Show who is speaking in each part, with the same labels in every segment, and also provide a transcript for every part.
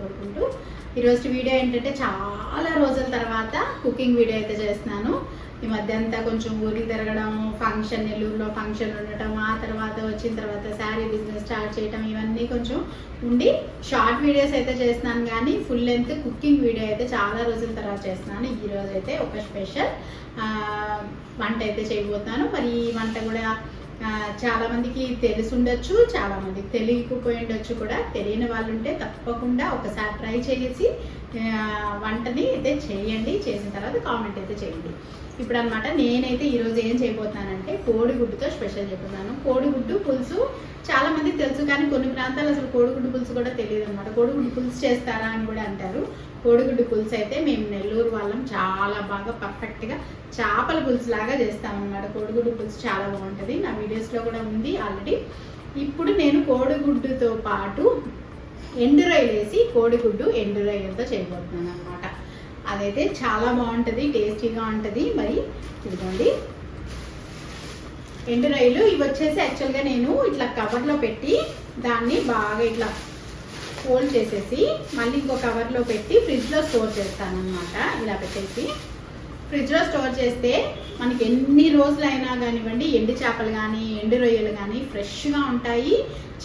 Speaker 1: కోరుకుంటూ ఈరోజు వీడియో ఏంటంటే చాలా రోజుల తర్వాత కుకింగ్ వీడియో అయితే చేస్తున్నాను. ఈ మధ్య అంతా కొంచెం ఊరికి తిరగడం ఫంక్షన్ నెల్లూరులో ఫంక్షన్ ఉండటం ఆ తర్వాత వచ్చిన తర్వాత శారీ బిజినెస్ స్టార్ట్ చేయటం ఇవన్నీ కొంచెం ఉండి షార్ట్ వీడియోస్ అయితే చేస్తున్నాను కానీ ఫుల్ లెంత్ కుకింగ్ వీడియో అయితే చాలా రోజుల తర్వాత చేస్తున్నాను. ఈ రోజు అయితే ఒక స్పెషల్ వంట అయితే చేయబోతున్నాను. మరి ఈ వంట కూడా చాలామందికి చాలా మందికి తెలిసి ఉండొచ్చు చాలా మందికి తెలియకపోయి ఉండొచ్చు కూడా. తెలియని వాళ్ళు ఉంటే తప్పకుండా ఒకసారి ట్రై చేసి వంటని అయితే చేయండి. చేసిన తర్వాత కామెంట్ అయితే చేయండి. ఇప్పుడు అనమాట నేనైతే ఈరోజు ఏం చేయబోతున్నానంటే కోడిగుడ్డుతో స్పెషల్ చెప్తున్నాను కోడిగుడ్డు పులుసు చాలా మంది తెలుసు కానీ కొన్ని ప్రాంతాలు అసలు కోడిగుడ్డు పులుసు కూడా తెలియదు అనమాట కోడిగుడ్డు పులుసు చేస్తారా అని కూడా అంటారు. కోడిగుడ్డు పులుసు అయితే మేము నెల్లూరు వాళ్ళం చాలా బాగా పర్ఫెక్ట్గా చేపల పులుసు లాగా చేస్తామన్నమాట కోడిగుడ్డు పులుసు చాలా బాగుంటుంది. నా వీడియోస్లో కూడా ఉంది ఆల్రెడీ ఇప్పుడు నేను కోడిగుడ్డుతో పాటు ఎండు వేసి కోడిగుడ్డు ఎండు చేయబోతున్నాను అనమాట అదైతే చాలా బాగుంటుంది టేస్టీగా ఉంటుంది. మరి ఇదిగోండి. ఎండు రొయ్యలు ఇవి వచ్చేసి యాక్చువల్గా నేను ఇట్లా కవర్లో పెట్టి దాన్ని బాగా ఇట్లా ఫోల్డ్ చేసేసి మళ్ళీ ఇంకో కవర్లో పెట్టి ఫ్రిడ్జ్లో స్టోర్ చేస్తాను అనమాట ఇలా పెట్టేసి ఫ్రిడ్జ్లో స్టోర్ చేస్తే మనకి ఎన్ని రోజులైనా కానివ్వండి ఎండు చేపలు కానీ ఎండు రొయ్యలు కానీ ఫ్రెష్గా ఉంటాయి.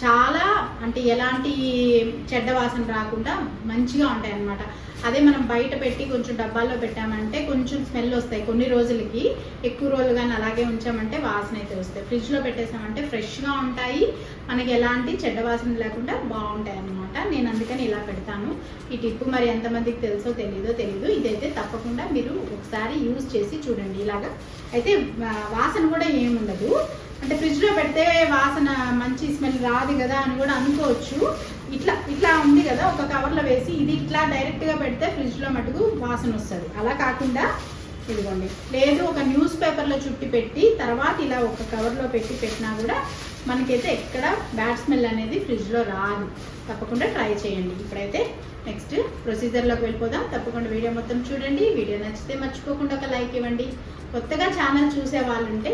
Speaker 1: చాలా అంటే ఎలాంటి చెడ్డ వాసన రాకుండా మంచిగా ఉంటాయి అన్నమాట అదే మనం బయట పెట్టి కొంచెం డబ్బాల్లో పెట్టామంటే కొంచెం స్మెల్ వస్తాయి. కొన్ని రోజులకి ఎక్కువ రోజులు కానీ అలాగే ఉంచామంటే వాసన అయితే వస్తాయి. ఫ్రిడ్జ్లో పెట్టేసామంటే ఫ్రెష్గా ఉంటాయి. మనకి ఎలాంటి చెడ్డ వాసన లేకుండా బాగుంటాయి అన్నమాట అందుకని ఇలా పెడతాను. ఈ టిప్ మరి ఎంతమందికి తెలుసో తెలీదో తెలీదు. ఇదైతే తప్పకుండా మీరు ఒకసారి యూజ్ చేసి చూడండి. ఇలాగా అయితే వాసన కూడా ఏముండదు. అంటే ఫ్రిడ్జ్లో పెడితే వాసన మంచి స్మెల్ రాదు కదా అని కూడా అనుకోవచ్చు. ఇట్లా ఇట్లా ఉంది కదా ఒక కవర్లో వేసి ఇది ఇట్లా డైరెక్ట్గా పెడితే ఫ్రిడ్జ్లో మటుకు వాసన వస్తుంది. అలా కాకుండా ఇదిగోండి. లేదు ఒక న్యూస్ పేపర్లో చుట్టి పెట్టి తర్వాత ఇలా ఒక కవర్లో పెట్టి పెట్టినా కూడా మనకైతే ఎక్కడ బ్యాడ్ స్మెల్ అనేది ఫ్రిడ్జ్లో రాదు. తప్పకుండా ట్రై చేయండి. ఇప్పుడైతే నెక్స్ట్ ప్రొసీజర్లోకి వెళ్ళిపోదాం. తప్పకుండా వీడియో మొత్తం చూడండి. వీడియో నచ్చితే మర్చిపోకుండా ఒక లైక్ ఇవ్వండి. కొత్తగా ఛానల్ చూసే వాళ్ళు ఉంటే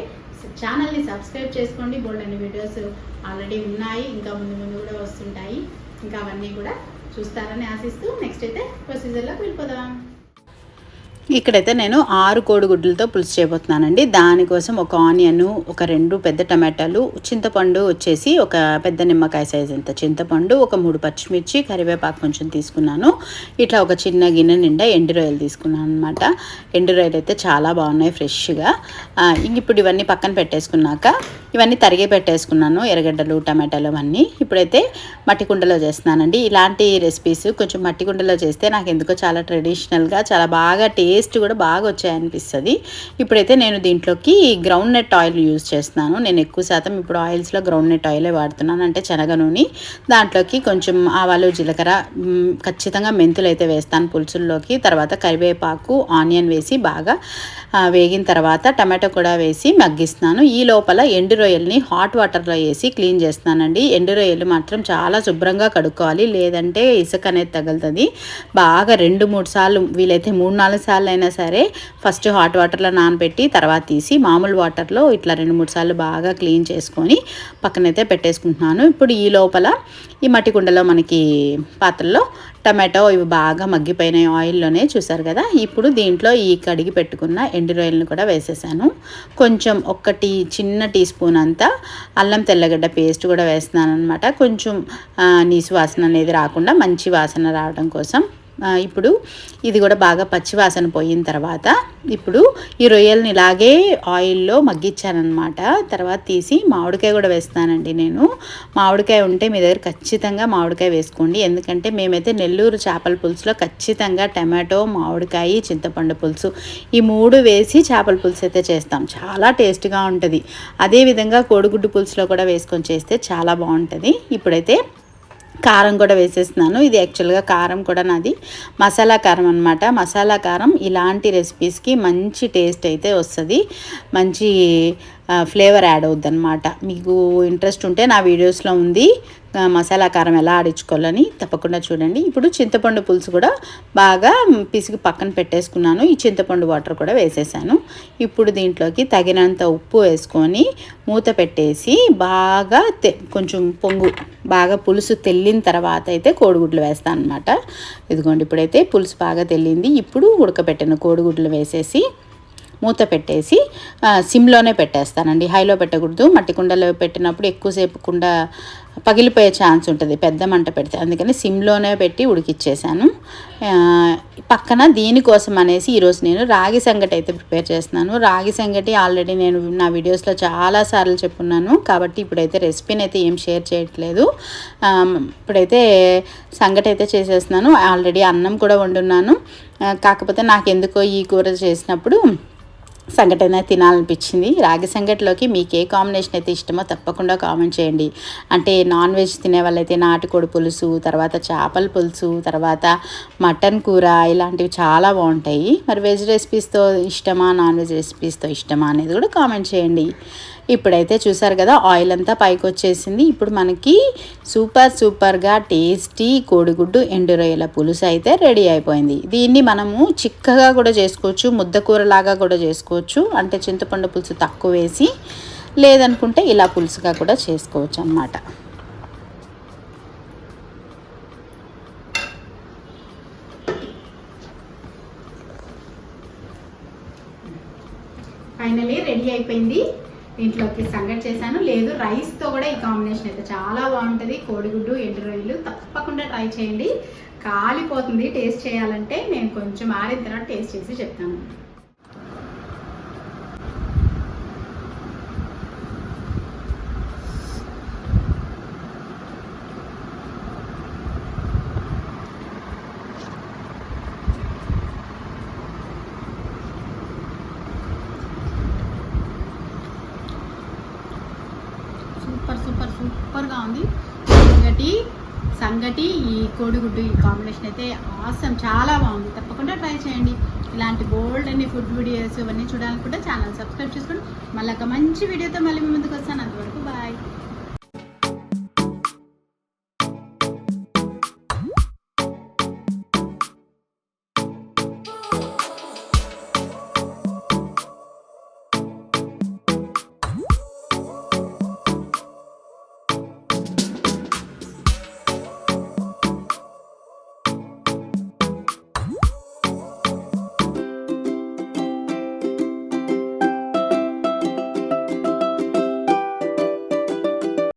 Speaker 1: ఛానల్ని సబ్స్క్రైబ్ చేసుకోండి. బోల్డ్ అన్ని వీడియోస్ ఆల్రెడీ ఉన్నాయి. ఇంకా ముందు ముందు కూడా వస్తుంటాయి. ఇంకా అవన్నీ కూడా చూస్తారని ఆశిస్తూ నెక్స్ట్ అయితే ప్రొసీజర్లోకి వెళ్ళిపోదాం.
Speaker 2: ఇక్కడైతే నేను ఆరు కోడిగుడ్లతో పులుసు చేయబోతున్నానండి. దానికోసం ఒక ఆనియన్ ఒక రెండు పెద్ద టమాటాలు చింతపండు వచ్చేసి ఒక పెద్ద నిమ్మకాయ సైజ్ అంత చింతపండు ఒక మూడు పచ్చిమిర్చి కరివేపాకు కొంచెం తీసుకున్నాను. ఇట్లా ఒక చిన్న గిన్నె నిండా ఎండు రొయ్యలు తీసుకున్నాను అనమాట ఎండు రొయ్యలు అయితే చాలా బాగున్నాయి ఫ్రెష్గా. ఇంక ఇప్పుడు ఇవన్నీ పక్కన పెట్టేసుకున్నాక ఇవన్నీ తరిగి పెట్టేసుకున్నాను ఎర్రగడ్డలు టమాటాలు అవన్నీ. ఇప్పుడైతే మట్టి కుండలో చేస్తున్నానండి. ఇలాంటి రెసిపీస్ కొంచెం మట్టి కుండలో చేస్తే నాకు ఎందుకో చాలా ట్రెడిషనల్గా చాలా బాగా టేస్ట్ కూడా బాగా వచ్చాయనిపిస్తుంది. ఇప్పుడైతే నేను దీంట్లోకి గ్రౌండ్ నెట్ ఆయిల్ యూజ్ చేస్తున్నాను. నేను ఎక్కువ శాతం ఇప్పుడు ఆయిల్స్లో గ్రౌండ్ నెట్ ఆయిలే వాడుతున్నాను. అంటే శనగ నూనె. దాంట్లోకి కొంచెం ఆవాలు జీలకర్ర ఖచ్చితంగా మెంతులు అయితే వేస్తాను పులుసుల్లోకి. తర్వాత కరివేపాకు ఆనియన్ వేసి బాగా వేగిన తర్వాత టమాటో కూడా వేసి మగ్గిస్తున్నాను. ఈ లోపల ఎండు రొయ్యల్ని హాట్ వాటర్లో వేసి క్లీన్ చేస్తున్నానండి. ఎండు రొయ్యలు మాత్రం చాలా శుభ్రంగా కడుక్కోవాలి. లేదంటే ఇసుక అనేది తగులుతుంది. బాగా రెండు మూడు సార్లు వీలైతే మూడు నాలుగు సార్లు అయినా సరే ఫస్ట్ హాట్ వాటర్లో నానబెట్టి తర్వాత తీసి మామూలు వాటర్లో ఇట్లా రెండు మూడు సార్లు బాగా క్లీన్ చేసుకొని పక్కనైతే పెట్టేసుకుంటున్నాను. ఇప్పుడు ఈ లోపల ఈ మట్టి కుండలో మనకి పాత్రలో టమాటో ఇవి బాగా మగ్గిపోయినాయి ఆయిల్లోనే చూసారు కదా. ఇప్పుడు దీంట్లో ఈ కడిగి పెట్టుకున్న ఎండు రొయ్యలను కూడా వేసేసాను. కొంచెం ఒక్కటి చిన్న టీ స్పూన్ అంతా అల్లం తెల్లగడ్డ పేస్ట్ కూడా వేస్తున్నాను అనమాట కొంచెం నీసు వాసన అనేది రాకుండా మంచి వాసన రావడం కోసం ఇప్పుడు ఇది కూడా బాగా పచ్చివాసన పోయిన తర్వాత ఇప్పుడు ఈ రొయ్యల్ని ఇలాగే ఆయిల్లో మగ్గించానమాట తర్వాత తీసి మామిడికాయ కూడా వేస్తానండి నేను. మామిడికాయ ఉంటే మీ దగ్గర ఖచ్చితంగా మామిడికాయ వేసుకోండి. ఎందుకంటే మేమైతే నెల్లూరు చేపల పులుసులో ఖచ్చితంగా టమాటో మామిడికాయ చింతపండు పులుసు ఈ మూడు వేసి చేపల పులుసు అయితే చేస్తాం. చాలా టేస్ట్గా ఉంటుంది. అదేవిధంగా కోడిగుడ్డు పులుసులో కూడా వేసుకొని చేస్తే చాలా బాగుంటుంది. ఇప్పుడైతే కారం కూడా వేసేస్తున్నాను. ఇది యాక్చువల్గా కారం కూడా నాది. మసాలా కారం అనమాట మసాలా కారం ఇలాంటి రెసిపీస్కి మంచి టేస్ట్ అయితే వస్తుంది. మంచి ఫ్లేవర్ యాడ్ అవుద్ది అనమాట మీకు ఇంట్రెస్ట్ ఉంటే నా వీడియోస్లో ఉంది. మసాలా కారం ఎలా ఆడించుకోవాలని తప్పకుండా చూడండి. ఇప్పుడు చింతపండు పులుసు కూడా బాగా పిసికి పక్కన పెట్టేసుకున్నాను. ఈ చింతపండు వాటర్ కూడా వేసేసాను. ఇప్పుడు దీంట్లోకి తగినంత ఉప్పు వేసుకొని మూత పెట్టేసి బాగా తె కొంచెం పొంగు బాగా పులుసు తెల్లిన తర్వాత అయితే కోడిగుడ్లు వేస్తాను అనమాట ఇదిగోండి ఇప్పుడైతే పులుసు బాగా తెల్లింది. ఇప్పుడు ఉడకబెట్టిన కోడిగుడ్లు వేసేసి మూత పెట్టేసి సిమ్లోనే పెట్టేస్తానండి. హైలో పెట్టకూడదు. మట్టి కుండలో పెట్టినప్పుడు ఎక్కువసేపు కుండ పగిలిపోయే ఛాన్స్ ఉంటుంది. పెద్ద మంట పెడితే. అందుకని సిమ్లోనే పెట్టి ఉడికిచ్చేసాను. పక్కన దీనికోసం అనేసి ఈరోజు నేను రాగి సంగటి అయితే ప్రిపేర్ చేస్తున్నాను. రాగి సంగటి ఆల్రెడీ నేను నా వీడియోస్లో చాలాసార్లు చెప్పున్నాను. కాబట్టి ఇప్పుడైతే రెసిపీని అయితే ఏం షేర్ చేయట్లేదు. ఇప్పుడైతే సంగటి అయితే చేసేస్తున్నాను. ఆల్రెడీ అన్నం కూడా వండున్నాను. కాకపోతే నాకు ఎందుకో ఈ కూర చేసినప్పుడు సంఘటన తినాలనిపించింది. రాగి సంఘటనలోకి మీకు ఏ కాంబినేషన్ అయితే ఇష్టమో తప్పకుండా కామెంట్ చేయండి. అంటే నాన్ వెజ్ తినే వాళ్ళైతే నాటుకోడి పులుసు తర్వాత చేపల పులుసు తర్వాత మటన్ కూర ఇలాంటివి చాలా బాగుంటాయి. మరి వెజ్ రెసిపీస్తో ఇష్టమా? నాన్ వెజ్ రెసిపీస్తో ఇష్టమా? అనేది కూడా కామెంట్ చేయండి. ఇప్పుడైతే చూసారు కదా ఆయిల్ అంతా పైకి వచ్చేసింది ఇప్పుడు మనకి సూపర్ సూపర్గా టేస్టీ కోడిగుడ్డు ఎండు రొయ్యల పులుసు అయితే రెడీ అయిపోయింది. దీన్ని మనము చిక్కగా కూడా చేసుకోవచ్చు ముద్దకూరలాగా కూడా చేసుకోవచ్చు. అంటే చింతపండు పులుసు తక్కువ వేసి లేదనుకుంటే ఇలా పులుసుగా కూడా చేసుకోవచ్చు అన్నమాట.
Speaker 1: ఫైనలీ రెడీ అయిపోయింది. దీంట్లోకి సంగటి చేశాను. లేదు రైస్తో కూడా ఈ కాంబినేషన్ అయితే చాలా బాగుంటుంది. కోడిగుడ్డు ఎండు రొయ్యలు తప్పకుండా ట్రై చేయండి. కాలిపోతుంది టేస్ట్ చేయాలంటే నేను కొంచెం ఆరిన తర్వాత టేస్ట్ చేసి చెప్తాను సూపర్ సూపర్ సూపర్గా ఉంది సంగటి సంగటి ఈ కోడిగుడ్డు ఈ కాంబినేషన్ అయితే ఆసం చాలా బాగుంది. తప్పకుండా ట్రై చేయండి. ఇలాంటి బోల్డ్ అన్ని ఫుడ్ వీడియోస్ ఇవన్నీ చూడాలనుకుంటే ఛానల్ సబ్స్క్రైబ్ చేసుకోండి మళ్ళీ ఒక మంచి వీడియోతో మళ్ళీ మీ ముందుకు వస్తాను. అంతవరకు బాయ్